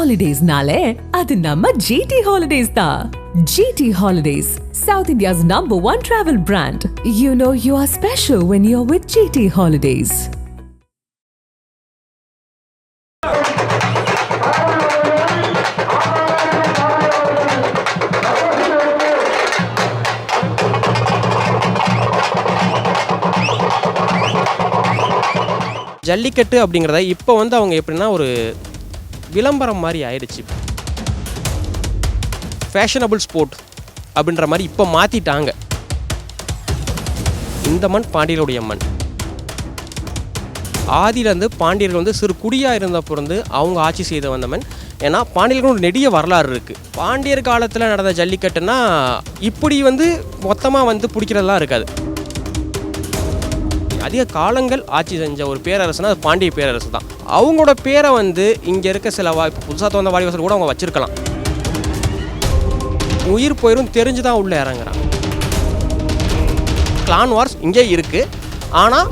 ஹாலிடேஸ்னாலே அது நம்ம ஜிடி ஹாலிடேஸ் தான் GT holidays south India's number one travel brand you know you are special when you are with GT holidays Jallikattu அப்படிங்கிறத இப்போ வந்து அவங்க எப்படின்னா ஒரு விளம்பரம் மாதிரி ஆயிடுச்சு. ஃபேஷனபிள் ஸ்போர்ட் அப்படின்ற மாதிரி இப்போ மாற்றிட்டாங்க இந்த மண் பாண்டியருடைய மண் ஆதியிலேருந்து பாண்டியர்கள் வந்து சிறு குடியாக இருந்தப்போ இருந்து அவங்க ஆட்சி செய்து வந்த மண் ஏன்னா பாண்டியர்கள் ஒரு நெடிய வரலாறு இருக்குது பாண்டியர் காலத்தில் நடந்த ஜல்லிக்கட்டுனா இப்படி வந்து மொத்தமாக வந்து பிடிக்கிறதெல்லாம் இருக்காது. அதிக காலங்கள் ஆட்சி செஞ்ச ஒரு பேரரசுனா அது பாண்டிய பேரரசு தான். அவங்களோட பேரை வந்து இங்கே இருக்க சில வா இப்போ புதுசாக தோந்த வாடிவாசல் கூட அவங்க வச்சுருக்கலாம். உயிர் போயிரும் தெரிஞ்சு தான் உள்ளே இறங்குறான். கிளான் வார்ஸ் இங்கே இருக்குது ஆனால்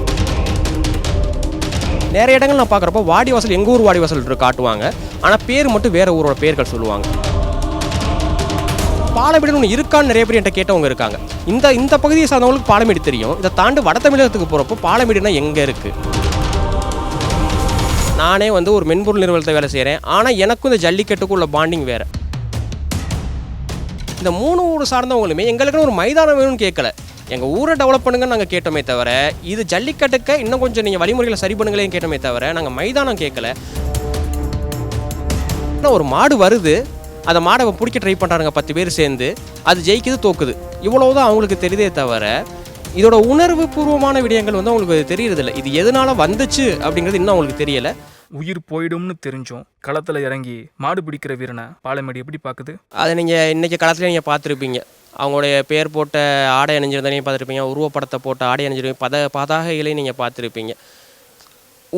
நிறைய இடங்கள் நான் பார்க்குறப்போ வாடிவாசல் எங்கள் ஊர் வாடிவாசல் காட்டுவாங்க. ஆனால் பேர் மட்டும் வேறு ஊரோட பேர்கள் சொல்லுவாங்க. பாலமேடுன்னு ஒன்று இருக்கான்னு நிறைய பேர் என்கிட்ட கேட்டவங்க இருக்காங்க. இந்த இந்த பகுதியை சார்ந்தவங்களுக்கு பாலமேடு தெரியும். இதை தாண்டி வட தமிழகத்துக்கு போகிறப்போ பாலமேடுனா எங்கே இருக்குது நானே வந்து ஒரு மென்பொருள் நிறுவனத்தை வேலை செய்கிறேன் ஆனால் எனக்கும் இந்த ஜல்லிக்கட்டுக்கும் உள்ள பாண்டிங் வேறு. இந்த மூணு ஊர் சார்ந்தவங்களுமே எங்களுக்குன்னு ஒரு மைதானம் வேணும்னு கேட்கல. எங்கள் ஊரை டெவலப் பண்ணுங்கன்னு நாங்கள் கேட்டோமே தவிர இது ஜல்லிக்கட்டுக்கு இன்னும் கொஞ்சம் நீங்கள் வழிமுறைகளை சரி பண்ணுங்களேன்னு கேட்டோமே தவிர நாங்கள் மைதானம் கேட்கல. ஒரு மாடு வருது. அந்த மாடை பிடிக்க ட்ரை பண்ணுறாங்க பத்து பேர் சேர்ந்து. அது ஜெயிக்குது தோக்குது. இவ்வளவுதான் அவங்களுக்கு தெரியுதே தவிர இதோட உணர்வு பூர்வமான விடயங்கள் வந்து அவங்களுக்கு தெரியறதில்ல. இது எதனால வந்துச்சு அப்படிங்கிறது இன்னும் அவங்களுக்கு தெரியல. உயிர் போயிடும்னு தெரிஞ்சும். களத்தில் இறங்கி மாடு பிடிக்கிற வீரனை பாலமேடு எப்படி பார்க்குது அதை நீங்கள் இன்றைக்கி காலத்தில் நீங்கள் பார்த்துருப்பீங்க. அவங்களுடைய பேர் போட்ட ஆடை அணிஞ்சிருந்தாலையும் பார்த்துருப்பீங்க. உருவப்படத்தை போட்ட ஆடை அணிஞ்சிருப்பீங்க. பத பதாகைகளையும் நீங்கள் பார்த்துருப்பீங்க.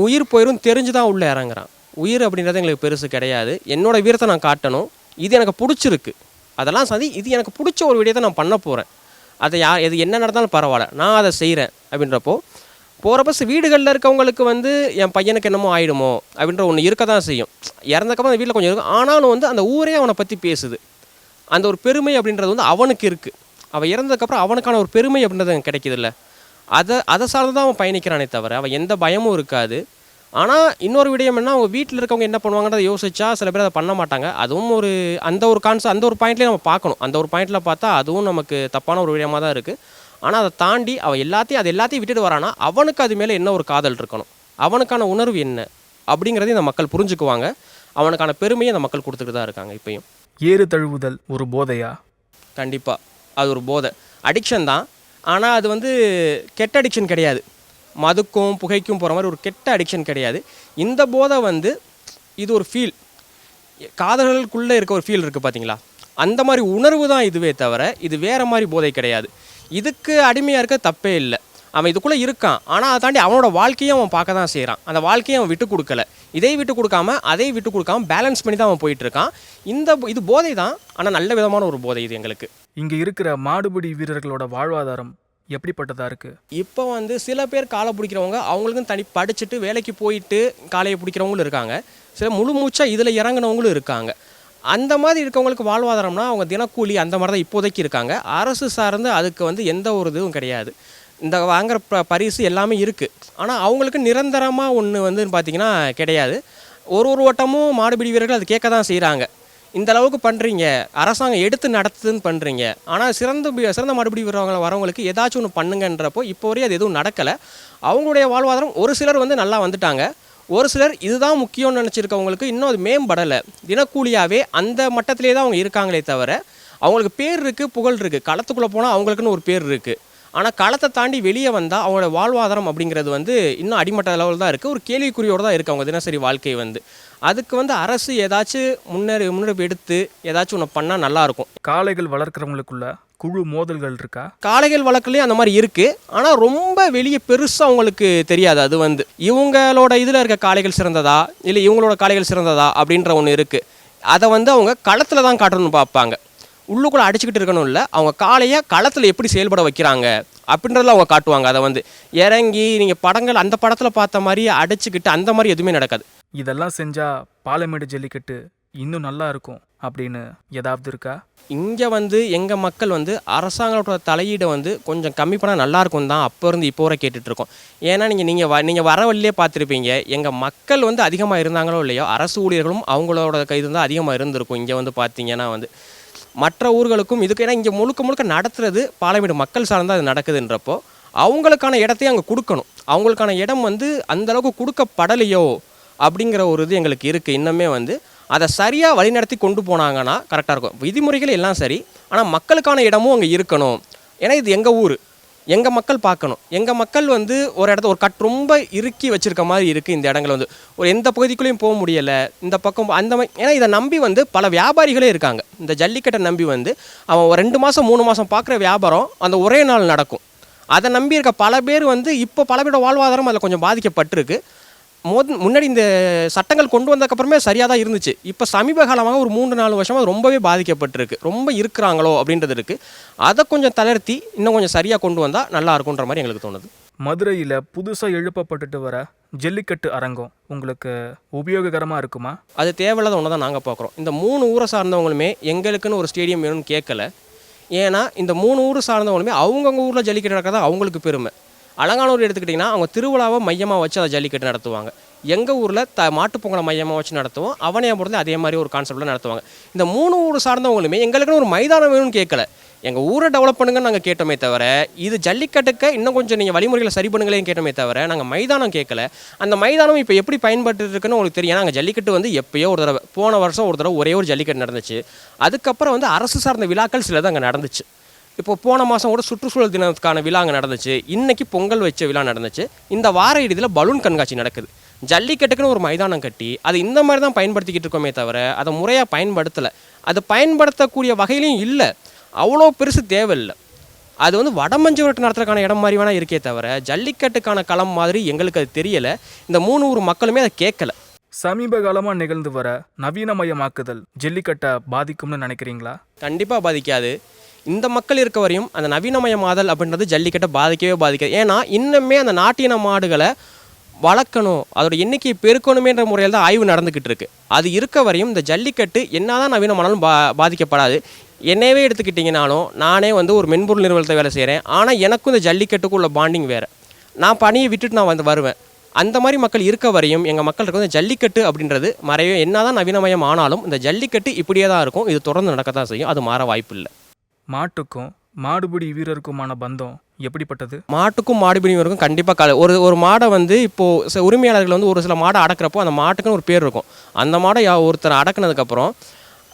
உயிர் போயிரும் தெரிஞ்சு தான் உள்ளே இறங்குறான். உயிர் அப்படின்றது எங்களுக்கு பெருசு கிடையாது. என்னோட வீரத்தை நான் காட்டணும். இது எனக்கு பிடிச்சிருக்கு. அதெல்லாம் சதி இது எனக்கு பிடிச்ச ஒரு விடயத்தை நான் பண்ண போகிறேன் அதை யார் எது என்ன நடந்தாலும் பரவாயில்ல. நான் அதை செய்கிறேன் அப்படின்றப்போ போகிற வீடுகளில் இருக்கவங்களுக்கு வந்து என் பையனுக்கு என்னமோ ஆயிடுமோ அப்படின்ற ஒன்று இருக்க தான் செய்யும். இறந்தக்கப்புறம் அந்த வீட்டில் கொஞ்சம் இருக்கும். ஆனாலும் வந்து அந்த ஊரே அவனை பற்றி பேசுது. அந்த ஒரு பெருமை அப்படின்றது வந்து அவனுக்கு இருக்குது அவன் இறந்ததுக்கப்புறம் அவனுக்கான ஒரு பெருமை அப்படின்றது எனக்கு கிடைக்குதுல்ல. அதை அதை சார்ந்து தான் அவன் பயணிக்கிறானே தவிர அவன் எந்த பயமும் இருக்காது. ஆனால் இன்னொரு விடயம் என்ன அவங்க வீட்டில் இருக்கவங்க என்ன பண்ணுவாங்கன்றதை யோசிச்சா சில பேர் அதை பண்ண மாட்டாங்க. அதுவும் ஒரு அந்த ஒரு கான்செப்ட் அந்த ஒரு பாயிண்ட்லேயே நம்ம பார்க்கணும். அந்த ஒரு பாயிண்டில் பார்த்தா அதுவும் நமக்கு தப்பான ஒரு விடயமாக தான் இருக்குது ஆனால் அதை தாண்டி அவன் எல்லாத்தையும் அது எல்லாத்தையும் விட்டுட்டு வரானா அவனுக்கு அது மேலே என்ன ஒரு காதல் இருக்கணும்? அவனுக்கான உணர்வு என்ன? அப்படிங்கிறதையும் இந்த மக்கள் புரிஞ்சுக்குவாங்க. அவனுக்கான பெருமையை அந்த மக்கள் கொடுத்துட்டு தான் இருக்காங்க இப்பயும். ஏறு தழுவுதல் ஒரு போதையா? கண்டிப்பாக அது ஒரு போதை. அடிக்ஷன் தான். ஆனால் அது வந்து கெட்ட அடிக்ஷன் கிடையாது. மதுக்கும் புகைக்கும் போகிற மாதிரி ஒரு கெட்ட அடிக்ஷன் கிடையாது. இந்த போதை வந்து இது ஒரு ஃபீல் காதல்களுக்குள்ளே இருக்க ஒரு ஃபீல் இருக்குது பார்த்தீங்களா அந்த மாதிரி உணர்வு தான் இதுவே தவிர இது வேறு மாதிரி போதை கிடையாது. இதுக்கு அடிமையாக இருக்க தப்பே இல்லை. அவன் இதுக்குள்ளே இருக்கான். ஆனால் அதை தாண்டி அவனோட வாழ்க்கையும் அவன் பார்க்க தான் செய்கிறான் அந்த வாழ்க்கையை அவன் விட்டு கொடுக்கல. இதை விட்டு கொடுக்காம அதை விட்டு கொடுக்காம பேலன்ஸ் பண்ணி தான் அவன் போயிட்டு இருக்கான். இந்த இது போதை தான். ஆனால் நல்ல விதமான ஒரு போதை இது எங்களுக்கு. இங்கே இருக்கிற மாடுபிடி வீரர்களோட வாழ்வாதாரம் எப்படிப்பட்டதாக இருக்குது இப்போ வந்து சில பேர் காலை பிடிக்கிறவங்க அவங்களுக்கும் தனி படிச்சுட்டு வேலைக்கு போயிட்டு காலையை பிடிக்கிறவங்களும் இருக்காங்க. சில முழு மூச்சாக இதில் இறங்குனவங்களும் இருக்காங்க. அந்த மாதிரி இருக்கவங்களுக்கு வாழ்வாதாரம்னா அவங்க தினக்கூலி அந்த மாதிரி தான் இப்போதைக்கு இருக்காங்க. அரசு சார்ந்து அதுக்கு வந்து எந்த ஒரு இதுவும் கிடையாது. இந்த வாங்குற ப பரிசு எல்லாமே இருக்குது ஆனால் அவங்களுக்கு நிரந்தரமாக ஒன்று வந்து பார்த்திங்கன்னா கிடையாது. ஒரு ஒரு ஓட்டமும் மாடுபிடி வீரர்கள் அது கேட்க தான் செய்கிறாங்க இந்த அளவுக்கு பண்ணுறீங்க அரசாங்கம் எடுத்து நடத்துதுன்னு பண்ணுறீங்க ஆனால் சிறந்த சிறந்த மறுபடி வர்றவங்க வரவங்களுக்கு ஏதாச்சும் ஒன்று பண்ணுங்கன்றப்போ இப்போ வரையும் அது எதுவும் நடக்கலை. அவங்களுடைய வாழ்வாதாரம் ஒரு சிலர் வந்து நல்லா வந்துட்டாங்க. ஒரு சிலர் இதுதான் முக்கியம்னு நினச்சிருக்கவங்களுக்கு இன்னும் அது மேம்படலை. தினக்கூலியாகவே அந்த மட்டத்திலே தான் அவங்க இருக்காங்களே தவிர அவங்களுக்கு பேர் இருக்குது புகழ் இருக்குது களத்துக்குள்ளே போனால் அவங்களுக்குன்னு ஒரு பேர் இருக்குது ஆனால் களத்தை தாண்டி வெளியே வந்தால் அவங்களோட வாழ்வாதாரம் அப்படிங்கிறது வந்து இன்னும் அடிமட்ட லெவல் தான் இருக்குது ஒரு கேள்விக்குறியோடு தான் இருக்குது அவங்க தினசரி வாழ்க்கை வந்து. அதுக்கு வந்து அரசு ஏதாச்சும் முன்னேறி முன்னெடுப்பு எடுத்து ஏதாச்சும் ஒன்று பண்ணால் நல்லாயிருக்கும் காளைகள் வளர்க்குறவங்களுக்குள்ள குழு மோதல்கள் இருக்கா? காளைகள் வழக்குலேயும் அந்த மாதிரி இருக்குது ஆனால் ரொம்ப வெளியே பெருசாக அவங்களுக்கு தெரியாது அது வந்து. இவங்களோட இதில் இருக்க காளைகள் சிறந்ததா? இல்லை இவங்களோட காளைகள் சிறந்ததா? அப்படின்ற ஒன்று இருக்குது அதை வந்து அவங்க களத்தில் தான் காட்டணும்னு பார்ப்பாங்க. உள்ளுக்குள்ளே அடிச்சுக்கிட்டு இருக்கணும் இல்லை அவங்க காளையை களத்தில் எப்படி செயல்பட வைக்கிறாங்க? அப்படின்றதுல அவங்க காட்டுவாங்க. அதை வந்து இறங்கி நீங்கள் படங்கள் அந்த படத்தில் பார்த்த மாதிரி அடிச்சுக்கிட்டு அந்த மாதிரி எதுவுமே நடக்காது. இதெல்லாம் செஞ்சா பாலமேடு ஜல்லிக்கட்டு இன்னும் நல்லா இருக்கும் அப்படின்னு ஏதாவது இருக்கா? இங்கே வந்து எங்கள் மக்கள் வந்து அரசாங்கத்தோட தலையீடை வந்து கொஞ்சம் கம்மி பண்ணால் நல்லா இருக்கும் தான் அப்போ இருந்து இப்போ வரை கேட்டுட்டு இருக்கோம் ஏன்னா நீங்கள் நீங்கள் வ நீங்கள் வர வழியிலே பார்த்துருப்பீங்க. எங்கள் மக்கள் வந்து அதிகமாக இருந்தாங்களோ இல்லையோ அரசு ஊழியர்களும் அவங்களோட கைது தான் அதிகமாக இருந்திருக்கும். இங்கே வந்து பார்த்தீங்கன்னா வந்து மற்ற ஊர்களுக்கும் இதுக்கு ஏன்னா இங்கே முழுக்க முழுக்க நடத்துறது பாலமேடு மக்கள் சார்ந்தா அது நடக்குதுன்றப்போ அவங்களுக்கான இடத்தையும் அங்கே கொடுக்கணும். அவங்களுக்கான இடம் வந்து அந்தளவுக்கு கொடுக்கப்படலையோ அப்படிங்கிற ஒரு இது எங்களுக்கு இருக்குது இன்னுமே வந்து அதை சரியாக வழிநடத்தி கொண்டு போனாங்கன்னா கரெக்டாக இருக்கும். விதிமுறைகள் எல்லாம் சரி. ஆனால் மக்களுக்கான இடமும் அங்கே இருக்கணும். ஏன்னா இது எங்கள் ஊர். எங்கள் மக்கள் பார்க்கணும். எங்கள் மக்கள் வந்து ஒரு இடத்த ஒரு கட் ரொம்ப இறுக்கி வச்சுருக்க மாதிரி இருக்குது இந்த இடங்கள் வந்து. ஒரு எந்த பகுதிக்குள்ளேயும் போக முடியலை. இந்த பக்கம் அந்த மாதிரி ஏன்னா இதை நம்பி வந்து பல வியாபாரிகளே இருக்காங்க. இந்த ஜல்லிக்கட்டை நம்பி வந்து அவன் ஒரு ரெண்டு மாதம் மூணு மாதம் பார்க்குற வியாபாரம் அந்த ஒரே நாள் நடக்கும். அதை நம்பி இருக்க பல பேர் வந்து இப்போ பல பேரோட வாழ்வாதாரம் அதில் கொஞ்சம் பாதிக்கப்பட்டிருக்கு. மோத் முன்னாடி இந்த சட்டங்கள் கொண்டு வந்ததுக்கப்புறமே சரியாக தான் இருந்துச்சு. இப்போ சமீப காலமாக ஒரு மூன்று நாலு வருஷமாக ரொம்பவே பாதிக்கப்பட்டிருக்கு. ரொம்ப இருக்கிறாங்களோ அப்படின்றது இருக்குது அதை கொஞ்சம் தளர்த்தி இன்னும் கொஞ்சம் சரியாக கொண்டு வந்தால் நல்லா இருக்குன்ற மாதிரி எங்களுக்கு தோணுது. மதுரையில் புதுசாக எழுப்பப்பட்டுட்டு வர ஜல்லிக்கட்டு அரங்கம் உங்களுக்கு உபயோககரமாக இருக்குமா? அது தேவையில்லாத ஒன்று தான் நாங்கள் பார்க்குறோம் இந்த மூணு ஊரை சார்ந்தவங்களுமே எங்களுக்குன்னு ஒரு ஸ்டேடியம் வேணும்னு கேட்கல. ஏன்னா இந்த மூணு ஊர் சார்ந்தவங்களுமே அவங்கவுங்க ஊரில் ஜல்லிக்கட்டு நடக்கிறதா அவங்களுக்கு பெருமை. அலங்கானூர் எடுத்துக்கிட்டிங்கன்னா அவங்க திருவிழாவை மையமாக வச்சு அதை ஜல்லிக்கட்டு நடத்துவாங்க. எங்கள் ஊரில் த மாட்டுப்பொங்கலை மையமாக வச்சு நடத்துவோம். அவனையாபுரத்தில் அதே மாதிரி ஒரு கான்செப்டில் நடத்துவாங்க. இந்த மூணு ஊர் சார்ந்தவங்களுமே எங்களுக்குன்னு ஒரு மைதானம் வேணும்னு கேட்கல. எங்கள் ஊரை டெவலப் பண்ணுங்கன்னு நாங்கள் கேட்டோமே தவிர இது ஜல்லிக்கட்டுக்கு இன்னும் கொஞ்சம் நீங்கள் வழிமுறைகளை சரி பண்ணுங்களேன்னு கேட்டோமே தவிர நாங்கள் மைதானம் கேட்கல. அந்த மைதானம் இப்போ எப்படி பயன்பட்டு இருக்குன்னு உங்களுக்கு தெரியும். நாங்கள் ஜல்லிக்கட்டு வந்து எப்போயோ ஒரு தடவை போன வருஷம் ஒரு தடவை ஒரே ஒரு ஜல்லிக்கட்டு நடந்துச்சு. அதுக்கப்புறம் வந்து அரசு சார்ந்த விழாக்கள் சிலது அங்கே நடந்துச்சு. இப்போ போன மாதம் கூட சுற்றுச்சூழல் தினத்துக்கான விழா அங்கே நடந்துச்சு. இன்னைக்கு பொங்கல் வச்ச விழா நடந்துச்சு. இந்த வார இறுதியில் பலூன் கண்காட்சி நடக்குது. ஜல்லிக்கட்டுக்குன்னு ஒரு மைதானம் கட்டி அது இந்த மாதிரி தான் பயன்படுத்திக்கிட்டு இருக்கோமே தவிர அதை முறையாக பயன்படுத்தலை. அது பயன்படுத்தக்கூடிய வகையிலையும் இல்லை. அவ்வளோ பெருசு தேவையில்லை. அது வந்து வடமஞ்சு விரட்டு நடத்துறதுக்கான இடம் மாதிரி வேணால் இருக்கே தவிர ஜல்லிக்கட்டுக்கான களம் மாதிரி எங்களுக்கு அது தெரியலை. இந்த மூணு ஊர் மக்களுமே அதை கேட்கல. சமீப காலமாக நிகழ்ந்து வர நவீனமயமாக்குதல் ஜல்லிக்கட்டை பாதிக்கும்னு நினைக்கிறீங்களா? கண்டிப்பாக பாதிக்காது. இந்த மக்கள் இருக்க வரையும் அந்த நவீனமயமாதல் அப்படின்றது ஜல்லிக்கட்டை பாதிக்கவே பாதிக்காது. ஏன்னா இன்னுமே அந்த நாட்டின மாடுகளை வளர்க்கணும் அதோட எண்ணிக்கையை பெருக்கணுமேன்ற முறையில் தான் ஆய்வு நடந்துக்கிட்டு இருக்கு. அது இருக்க வரையும் இந்த ஜல்லிக்கட்டு என்னதான் நவீனமானாலும் பா பாதிக்கப்படாது. என்னையவே எடுத்துக்கிட்டிங்கனாலும் நானே வந்து ஒரு மென்பொருள் நிறுவனத்தை வேலை செய்கிறேன் ஆனால் எனக்கும் இந்த ஜல்லிக்கட்டுக்கும் உள்ள பாண்டிங் வேறு. நான் பணியை விட்டுட்டு நான் வந்து வருவேன். அந்த மாதிரி மக்கள் இருக்க வரையும் எங்கள் மக்களுக்கு வந்து ஜல்லிக்கட்டு அப்படின்றது மறைய என்னதான் நவீனமயம் ஆனாலும் இந்த ஜல்லிக்கட்டு இப்படியே தான் இருக்கும். இது தொடர்ந்து நடக்க தான் செய்யும். அது மாற வாய்ப்பு இல்லை மாட்டுக்கும் மாடுபிடி வீரருக்குமான பந்தம் எப்படிப்பட்டது? மாட்டுக்கும் மாடுபிடிவருக்கும் கண்டிப்பாக கல. ஒரு ஒரு மாடை வந்து இப்போது சில உரிமையாளர்கள் வந்து ஒரு சில மாடை அடக்கிறப்போ அந்த மாட்டுக்குன்னு ஒரு பேர் இருக்கும். அந்த மாடை யா ஒருத்தர் அடக்குனதுக்கப்புறம்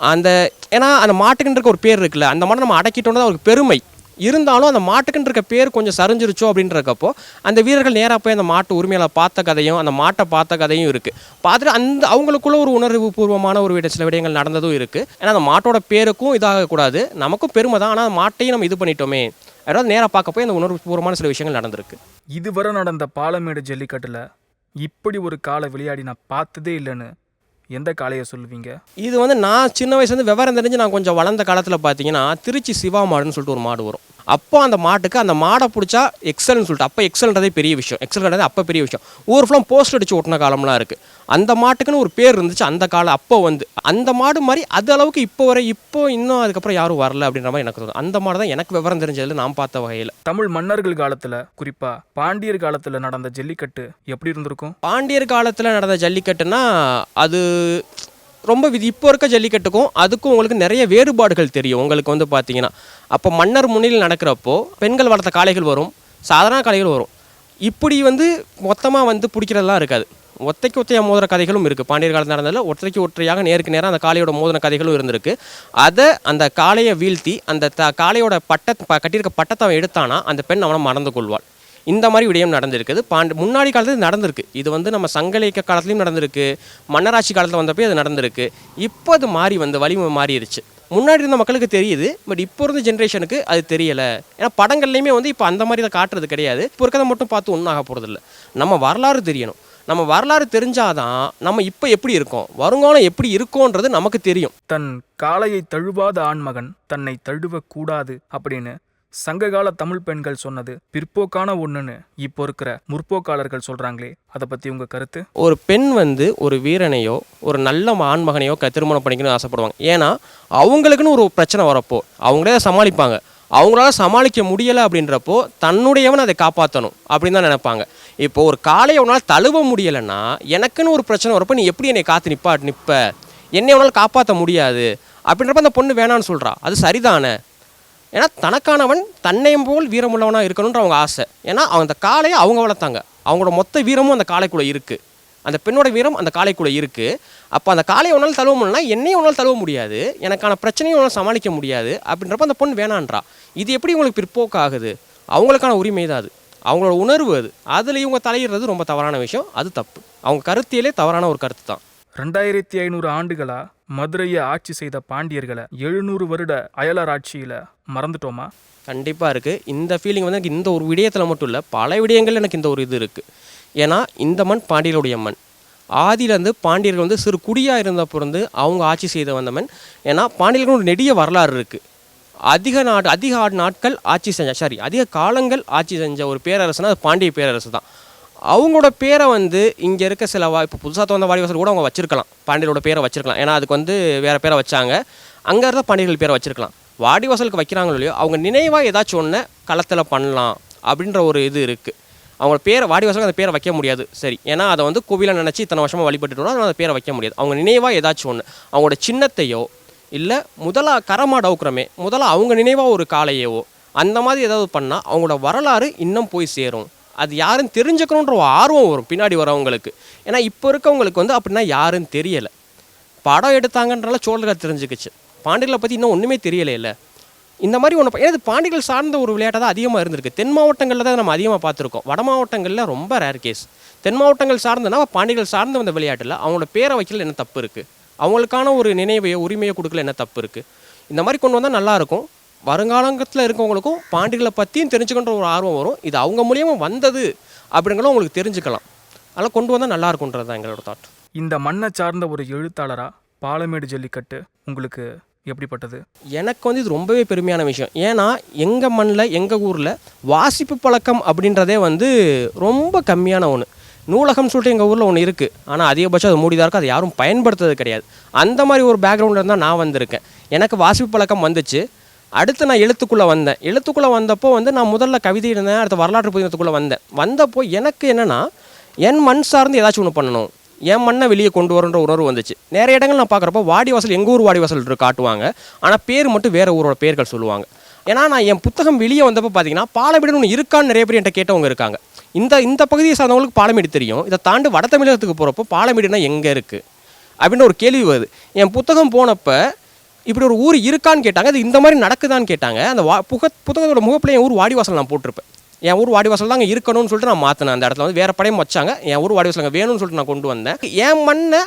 அந்த ஏன்னா அந்த மாட்டுக்குன்னு ஒரு பேர் இருக்குல்ல அந்த மாடை நம்ம அடக்கிட்டோன்னா அவருக்கு பெருமை. இருந்தாலும் அந்த மாட்டுக்குன்னு இருக்க பேர் கொஞ்சம் சரிஞ்சிருச்சோ அப்படின்றக்கப்போ அந்த வீரர்கள் நேராக போய் அந்த மாட்டு உரிமையாளர் பார்த்த கதையும் அந்த மாட்டை பார்த்த கதையும் இருக்குது பார்த்துட்டு அந்த அவங்களுக்குள்ள ஒரு உணர்வு பூர்வமான ஒரு விட சில விடயங்கள் நடந்ததும் இருக்குது ஏன்னா அந்த மாட்டோட பேருக்கும் இதாகக்கூடாது நமக்கும் பெருமை தான். ஆனால் மாட்டையும் நம்ம இது பண்ணிட்டோமே. அதாவது நேராக பார்க்க போய் அந்த உணர்வு பூர்வமான சில விஷயங்கள் நடந்திருக்கு. இதுவரை நடந்த பாலமேடு ஜல்லிக்கட்டில் இப்படி ஒரு காலை விளையாடி நான் பார்த்ததே இல்லைன்னு எந்த காளையை சொல்லுவீங்க? இது வந்து நான் சின்ன வயசுலேருந்து விவரம் தெரிஞ்சு நான் கொஞ்சம் வளர்ந்த காலத்தில் பார்த்தீங்கன்னா திருச்சி சிவா மாடுன்னு சொல்லிட்டு ஒரு மாடு வரும். அப்போ அந்த மாட்டுக்கு அந்த மாடை பிடிச்சா எக்ஸல்னு சொல்லிட்டு அப்போ எக்ஸல்ன்றதே பெரிய விஷயம். எக்ஸல்ன்றது அப்போ பெரிய விஷயம். ஊர் ஃபுல்லாக போஸ்ட் அடிச்சு ஓட்டின காலம்லாம் இருக்குது அந்த மாட்டுக்குன்னு ஒரு பேர் இருந்துச்சு அந்த காலம் அப்போ வந்து. அந்த மாடு மாதிரி அது அளவுக்கு இப்போ வரை இப்போ இன்னும் அதுக்கப்புறம் யாரும் வரல அப்படின்ற மாதிரி எனக்கு தோணுது. அந்த மாடு தான் எனக்கு விவரம் தெரிஞ்சதில் நான் பார்த்த வகையில். தமிழ் மன்னர்கள் காலத்தில் குறிப்பாக பாண்டியர் காலத்தில் நடந்த ஜல்லிக்கட்டு எப்படி இருந்திருக்கும்? பாண்டியர் காலத்தில் நடந்த ஜல்லிக்கட்டுனா அது ரொம்ப விதி இப்போ இருக்க ஜல்லிக்கட்டுக்கும் அதுக்கும் உங்களுக்கு நிறைய வேறுபாடுகள் தெரியும். உங்களுக்கு வந்து பார்த்தீங்கன்னா அப்போ மன்னர் முன்னில் நடக்கிறப்போ பெண்கள் வளர்த்த காளைகள் வரும் சாதாரண காளைகள் வரும். இப்படி வந்து மொத்தமாக வந்து பிடிக்கிறதெல்லாம் இருக்காது. ஒத்தைக்கு ஒத்தையாக மோதிர கதைகளும் இருக்குது பாண்டியர் காலத்தில் நடந்ததில் ஒற்றைக்கு ஒற்றையாக நேருக்கு நேராக அந்த காளையோட மோதின கதைகளும் இருந்திருக்கு. அதை அந்த காளையை வீழ்த்தி அந்த த காளையோட பட்ட ப- கட்டியிருக்க பட்டத்தை அவன் எடுத்தானா அந்த பெண் அவனை மறந்து கொள்வாள். இந்த மாதிரி விடயம் நடந்திருக்குது. பாண்டி முன்னாடி காலத்தில் நடந்திருக்கு. இது வந்து நம்ம சங்க இலக்கிய காலத்துலையும் நடந்திருக்கு. மன்னராட்சி காலத்தில் வந்தப்போ அது நடந்திருக்கு. இப்போ அது மாறி வந்து வலிமை மாறிடுச்சு முன்னாடி இருந்த மக்களுக்கு தெரியுது. பட் இப்போ இருந்த ஜென்ரேஷனுக்கு அது தெரியலை. ஏன்னா படங்கள்லையுமே வந்து இப்போ அந்த மாதிரி இதை காட்டுறது கிடையாது. இப்போ இருக்கிறத மட்டும் பார்த்து ஒன்றும் போகிறதில்ல நம்ம வரலாறு தெரியணும். நம்ம வரலாறு தெரிஞ்சாதான் நம்ம இப்போ எப்படி இருக்கோம்? வருங்காலம் எப்படி இருக்கோன்றது நமக்கு தெரியும். தன் காளையை தழுவாத ஆண்மகன் தன்னை தழுவக்கூடாது அப்படின்னு சங்ககால தமிழ் பெண்கள் சொன்னது பிற்போக்கான ஒண்ணுன்னு இப்போ இருக்கிற முற்போக்காளர்கள் சொல்றாங்களே அதை பத்தி உங்க கருத்து? ஒரு பெண் வந்து ஒரு வீரனையோ ஒரு நல்ல ஆண்மகனையோ க திருமணம் பண்ணிக்கணும்னு ஆசைப்படுவாங்க. ஏன்னா அவங்களுக்குன்னு ஒரு பிரச்சனை வரப்போ அவங்களே சமாளிப்பாங்க. அவங்களால சமாளிக்க முடியலை அப்படின்றப்போ தன்னுடையவன் அதை காப்பாற்றணும் அப்படின்னு தான் நினைப்பாங்க. இப்போ ஒரு காலையை உன்னால் தழுவ முடியலைன்னா எனக்குன்னு ஒரு பிரச்சனை வரப்போ நீ எப்படி என்னை காத்து நிப்பா நிற்ப என்னை உன்னால் காப்பாற்ற முடியாது. அப்படின்றப்ப அந்த பொண்ணு வேணான்னு சொல்கிறா அது சரிதானே? ஏன்னா தனக்கானவன் தன்னையும் போல் வீரமுள்ளவனாக இருக்கணுன்ற அவங்க ஆசை. ஏன்னா அந்த காளையை அவங்க வளர்த்தாங்க. அவங்களோட மொத்த வீரமும் அந்த காளைக்குள்ளே இருக்குது அந்த பெண்ணோட வீரம் அந்த காளைக்குள்ளே இருக்குது அப்போ அந்த காளையை உன்னால் தழுவ முடியலனா என்னையும் உன்னால் தழுவ முடியாது. எனக்கான பிரச்சனையும் உன்னால் சமாளிக்க முடியாது. அப்படின்றப்ப அந்த பொண்ணு வேணான்றா. இது எப்படி உங்களுக்கு பிற்போக்காகுது அவங்களுக்கான உரிமை தான் அது. அவங்களோட உணர்வு அது. அதில் இவங்க தலையிடுறது ரொம்ப தவறான விஷயம். அது தப்பு. அவங்க கருத்தியலே தவறான ஒரு கருத்து தான். ரெண்டாயிரத்தி ஐநூறு ஆண்டுகளா மதுரையை ஆட்சி செய்த பாண்டியர்களை எழுநூறு வருட அயலார் ஆட்சியில் மறந்துட்டோமா? கண்டிப்பாக இருக்குது இந்த ஃபீலிங் வந்து எனக்கு இந்த ஒரு விடயத்தில் மட்டும் இல்லை பல விடயங்கள் எனக்கு இந்த ஒரு இது இருக்குது ஏன்னா இந்த மண் பாண்டியருடைய மண். ஆதியிலேருந்து பாண்டியர்கள் வந்து சிறு குடியாக இருந்த பிறந்து அவங்க ஆட்சி செய்த வந்த மண். ஏன்னா பாண்டியர்கள் ஒரு நெடிய வரலாறு இருக்குது அதிக நாடு அதிக ஆடு நாட்கள் ஆட்சி செஞ்ச சாரி அதிக காலங்கள் ஆட்சி செஞ்ச ஒரு பேரரசுனா அது பாண்டிய பேரரசு தான் அவங்களோட பேரை வந்து இங்கே இருக்க சில வா இப்போ புதுசாக தோந்த வாடிவாசல் கூட அவங்க வச்சிருக்கலாம். பாண்டியரோட பேரை வச்சிருக்கலாம். ஏன்னா அதுக்கு வந்து வேறு பேரை வச்சாங்க. அங்கே இருந்த பாண்டியர்கள் பேரை வச்சிருக்கலாம். வாடிவாசலுக்கு வைக்கிறாங்களோ இல்லையோ அவங்க நினைவாக ஏதாச்சும் ஒன்று களத்தில் பண்ணலாம் அப்படின்ற ஒரு இது இருக்குது அவங்க பேரை வாடிவாசலுக்கு அந்த பேரை வைக்க முடியாது. சரி. ஏன்னா அதை வந்து கோவிலில் நினச்சி இத்தனை வருஷமாக வழிபட்டுட்டு அதனால் அந்த பேரை வைக்க முடியாது. அவங்க நினைவாக ஏதாச்சும் ஒன்று அவங்களோட சின்னத்தையோ இல்லை முதலா கரமாட அவுக்குறமே முதல்ல அவங்க நினைவாக ஒரு காளையவோ அந்த மாதிரி ஏதாவது பண்ணால் அவங்களோட வரலாறு இன்னும் போய் சேரும். அது யாருன்னு தெரிஞ்சுக்கணுன்ற ஒரு ஆர்வம் வரும் பின்னாடி வரவங்களுக்கு. ஏன்னா இப்போ இருக்கவங்களுக்கு வந்து அப்படின்னா யாருன்னு தெரியலை. படம் எடுத்தாங்கன்றனால சோழர்கள் தெரிஞ்சுக்கிச்சு. பாண்டியர்களை பற்றி இன்னும் ஒன்றுமே தெரியலைல்ல இந்த மாதிரி ஒன்று ஏன்னா இது பாண்டியர்கள் சார்ந்த ஒரு விளையாட்டாக தான் அதிகமாக இருந்திருக்கு. தென் மாவட்டங்களில் தான் நம்ம அதிகமாக பார்த்துருக்கோம். வட மாவட்டங்களில் ரொம்ப ரேர் கேஸ் தென் மாவட்டங்கள் சார்ந்தனா பாண்டியர்கள் சார்ந்த வந்த விளையாட்டில் அவங்களோட பேரை வைக்கல என்ன தப்பு இருக்குது அவங்களுக்கான ஒரு நினைவையோ உரிமையோ கொடுக்கல என்ன தப்பு இருக்குது இந்த மாதிரி கொண்டு வந்தால் நல்லாயிருக்கும் வருங்காலத்தில் இருக்கவங்களுக்கும் பாண்டியர்களை பற்றியும் தெரிஞ்சுக்கின்ற ஒரு ஆர்வம் வரும். இது அவங்க மூலியமாக வந்தது அப்படிங்கிறத உங்களுக்கு தெரிஞ்சுக்கலாம். அதெல்லாம் கொண்டு வந்தால் நல்லா இருக்கும்ன்றது தான் எங்களோட தாட் இந்த மண்ணை சார்ந்த ஒரு எழுத்தாளரா பாலமேடு ஜல்லிக்கட்டு உங்களுக்கு எப்படிப்பட்டது? எனக்கு வந்து இது ரொம்பவே பெருமையான விஷயம். ஏன்னா எங்கள் மண்ணில் எங்கள் ஊரில் வாசிப்பு பழக்கம் அப்படின்றதே வந்து ரொம்ப கம்மியான ஒன்று நூலகம் சொல்லிட்டு எங்கள் ஊரில் ஒன்று இருக்குது ஆனால் அதிகபட்சம் அது மூடிதான் இருக்கு. அதை யாரும் பயன்படுத்துறது கிடையாது. அந்த மாதிரி ஒரு பேக்ரவுண்டில் இருந்தால் நான் வந்திருக்கேன். எனக்கு வாசிப்பு பழக்கம் வந்துச்சு. அடுத்து நான் எழுத்துக்குள்ளே வந்தேன். எழுத்துக்குள்ளே வந்தப்போ வந்து நான் முதல்ல கவிதை இருந்தேன் அடுத்த வரலாற்று புதினத்துக்குள்ளே வந்தேன். வந்தப்போ எனக்கு என்னென்னா என் மண் சார்ந்து ஏதாச்சும் ஒன்று பண்ணணும். என் மண்ணை வெளியே கொண்டு வரன்ற உணர்வு வந்துச்சு. நிறைய இடங்கள் நான் பார்க்குறப்போ வாடிவாசல் எங்கள் ஊர் வாடிவாசல் காட்டுவாங்க. ஆனால் பேர் மட்டும் வேறு ஊரோட பேர்கள் சொல்லுவாங்க. ஏன்னா நான் என் புத்தகம் வெளியே வந்தப்போ பார்த்தீங்கன்னா பாலமேடுன்னு ஒன்று இருக்கான்னு நிறைய பேர் என்கிட்ட கேட்டவங்க இருக்காங்க. இந்த இந்த பகுதியை சார்ந்தவங்களுக்கு பாலமேடு தெரியும். இதை தாண்டி வட தமிழகத்துக்கு போகிறப்போ பாலமேடுனா எங்கே இருக்குது அப்படின்னு ஒரு கேள்வி வருது. என் புத்தகம் போனப்போ இப்படி ஒரு ஊர் இருக்கான்னு கேட்டாங்க. அது இந்த மாதிரி நடக்குதான்னு கேட்டாங்க. அந்த வா புக புத்தகத்தோட முகப்பில் என் ஊர் வாடிவாசல் நான் போட்டிருப்பேன். என் ஊர் வாடிவாசல் தான் அங்கே இருக்கணும்னு சொல்லிட்டு நான் மாற்றினேன் அந்த இடத்துல வந்து வேறு படையும் வச்சாங்க. என் ஊர் வாடிவாசல் அங்கே வேணும்னு சொல்லிட்டு நான் கொண்டு வந்தேன். என் மண்ணை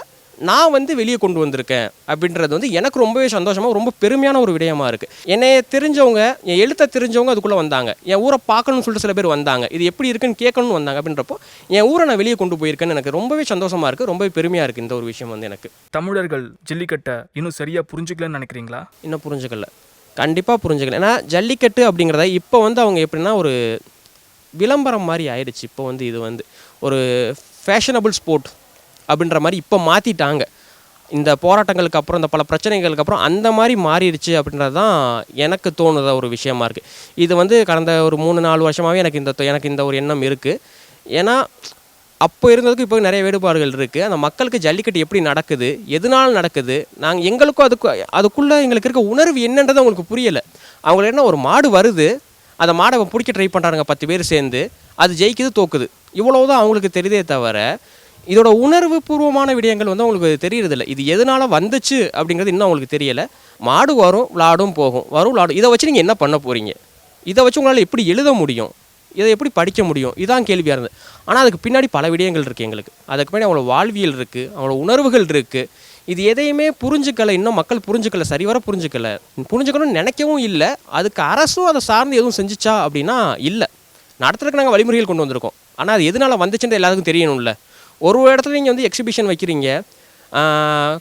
நான் வந்து வெளியே கொண்டு வந்திருக்கேன் அப்படின்றது வந்து எனக்கு ரொம்பவே சந்தோஷமாக ரொம்ப பெருமையான ஒரு விடயமா இருக்குது என்னைய தெரிஞ்சவங்க என் எழுத்தை தெரிஞ்சவங்க அதுக்குள்ளே வந்தாங்க. என் ஊரை பார்க்கணும்னு சொல்லிட்டு சில பேர் வந்தாங்க. இது எப்படி இருக்குன்னு கேட்கணும்னு வந்தாங்க அப்படின்றப்போ என் ஊரை நான் வெளியே கொண்டு போயிருக்கேன்னு எனக்கு ரொம்பவே சந்தோஷமாக இருக்குது ரொம்பவே பெருமையாக இருக்குது இந்த ஒரு விஷயம் வந்து எனக்கு. தமிழர்கள் ஜல்லிக்கட்டை இன்னும் சரியா புரிஞ்சுக்கலன்னு நினைக்கிறீங்களா? இன்னும் புரிஞ்சுக்கல. கண்டிப்பாக புரிஞ்சுக்கல. ஏன்னா ஜல்லிக்கட்டு அப்படிங்கிறத இப்போ வந்து அவங்க எப்படின்னா ஒரு விளம்பரம் மாதிரி ஆயிடுச்சு. இப்போ வந்து இது வந்து ஒரு ஃபேஷனபிள் ஸ்போர்ட் அப்படின்ற மாதிரி இப்போ மாற்றிட்டாங்க இந்த போராட்டங்களுக்கு அப்புறம் இந்த பல பிரச்சனைகளுக்கு அப்புறம் அந்த மாதிரி மாறிடுச்சு அப்படின்றது தான் எனக்கு தோணுத ஒரு விஷயமா இருக்குது இது வந்து கடந்த ஒரு மூணு நாலு வருஷமாகவே எனக்கு இந்த எனக்கு இந்த ஒரு எண்ணம் இருக்குது ஏன்னா அப்போ இருந்ததுக்கு இப்போ நிறைய வேறுபாடுகள் இருக்குது அந்த மக்களுக்கு ஜல்லிக்கட்டு எப்படி நடக்குது? எதனால நடக்குது? நாங்கள் எங்களுக்கும் அதுக்கு அதுக்குள்ளே எங்களுக்கு இருக்க உணர்வு என்னன்றது அவங்களுக்கு புரியலை. அவங்களுக்கு என்ன ஒரு மாடு வருது. அந்த மாடை பிடிக்க ட்ரை பண்ணுறாங்க பத்து பேர் சேர்ந்து. அது ஜெயிக்குது தோக்குது. இவ்வளவுதான் அவங்களுக்கு தெரியுதே தவிர இதோட உணர்வு பூர்வமான விடயங்கள் வந்து அவங்களுக்கு தெரியறதில்ல. இது எதனால் வந்துச்சு அப்படிங்கிறது இன்னும் அவங்களுக்கு தெரியலை. மாடு வரும் விளாடும் போகும். வரும் விளாடும். இதை வச்சு நீங்கள் என்ன பண்ண போகிறீங்க இதை வச்சு உங்களால் எப்படி எழுத முடியும்? இதை எப்படி படிக்க முடியும்? இதான் கேள்வியாக இருந்தது. ஆனால் அதுக்கு பின்னாடி பல விடயங்கள் இருக்குது எங்களுக்கு. அதுக்கு பின்னாடி அவங்களோட வாழ்வியல் இருக்குது அவங்களோட உணர்வுகள் இருக்குது இது எதையுமே புரிஞ்சுக்கலை. இன்னும் மக்கள் புரிஞ்சுக்கலை. சரிவர புரிஞ்சுக்கலை. புரிஞ்சுக்கணும்னு நினைக்கவும் இல்லை. அதுக்கு அரசும் அதை சார்ந்து எதுவும் செஞ்சுச்சா அப்படின்னா இல்லை. நடத்துறதுக்கு நாங்கள் வழிமுறைகள் கொண்டு வந்திருக்கோம். ஆனால் அது எதனால் வந்துச்சுன்னு எல்லாத்துக்கும் தெரியணும்ல. ஒரு இடத்துல நீங்கள் வந்து எக்ஸிபிஷன் வைக்கிறீங்க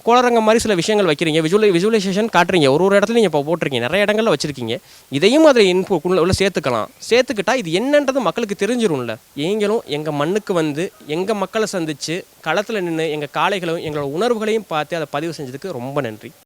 கோளரங்கம் மாதிரி சில விஷயங்கள் வைக்கிறீங்க விஜுவலை விஜுவலைசேஷன் காட்டுறீங்க ஒரு ஒரு இடத்துல நீங்கள் இப்போ போட்டிருக்கீங்க நிறைய இடங்களில் வச்சுருக்கீங்க. இதையும் அதில் இன்பு உள்ள சேர்த்துக்கலாம். சேர்த்துக்கிட்டா இது என்னன்றது மக்களுக்கு தெரிஞ்சிரும்ல. நீங்களும் எங்கள் மண்ணுக்கு வந்து எங்கள் மக்களை சந்தித்து களத்தில் நின்று எங்கள் காளைகளும் எங்களோட உணர்வுகளையும் பார்த்து அதை பதிவு செஞ்சதுக்கு ரொம்ப நன்றி.